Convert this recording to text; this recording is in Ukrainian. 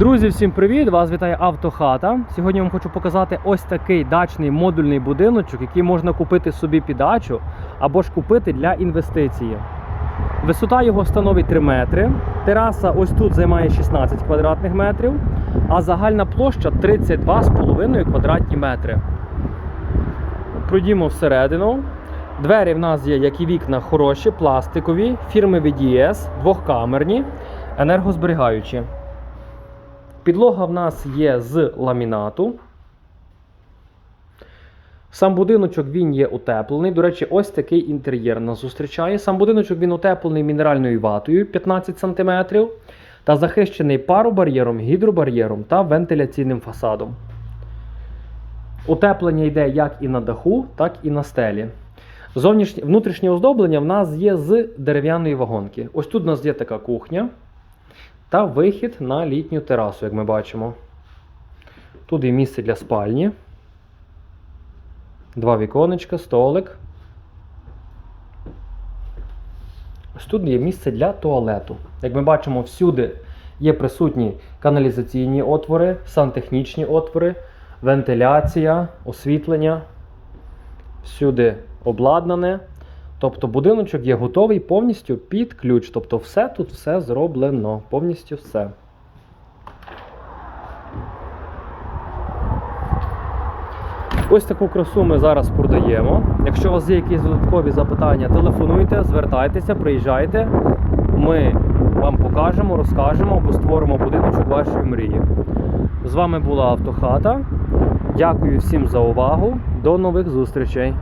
Друзі, всім привіт! Вас вітає Автохата. Сьогодні я вам хочу показати ось такий дачний модульний будиночок, який можна купити собі під дачу або ж купити для інвестиції. Висота його становить 3 метри. Тераса ось тут займає 16 квадратних метрів, а загальна площа 32,5 квадратні метри. Пройдімо всередину. Двері в нас є, як і вікна, хороші, пластикові, фірми VDS, двохкамерні, енергозберігаючі. Підлога в нас є з ламінату. Сам будиночок він є утеплений. До речі, ось такий інтер'єр нас зустрічає. Сам будиночок він утеплений мінеральною ватою 15 см та захищений паробар'єром, гідробар'єром та вентиляційним фасадом. Утеплення йде як і на даху, так і на стелі. Зовнішнє, внутрішнє оздоблення в нас є з дерев'яної вагонки. Ось тут у нас є така кухня та вихід на літню терасу, як ми бачимо. Тут є місце для спальні. Два віконечка, столик. Ось тут є місце для туалету. Як ми бачимо, всюди є присутні каналізаційні отвори, сантехнічні отвори, вентиляція, освітлення. Всюди обладнане. Тобто будиночок є готовий повністю під ключ. Тобто все тут все зроблено. Повністю все. Ось таку красу ми зараз продаємо. Якщо у вас є якісь додаткові запитання, телефонуйте, звертайтеся, приїжджайте. Ми вам покажемо, розкажемо або створимо будиночок вашої мрії. З вами була Автохата. Дякую всім за увагу. До нових зустрічей!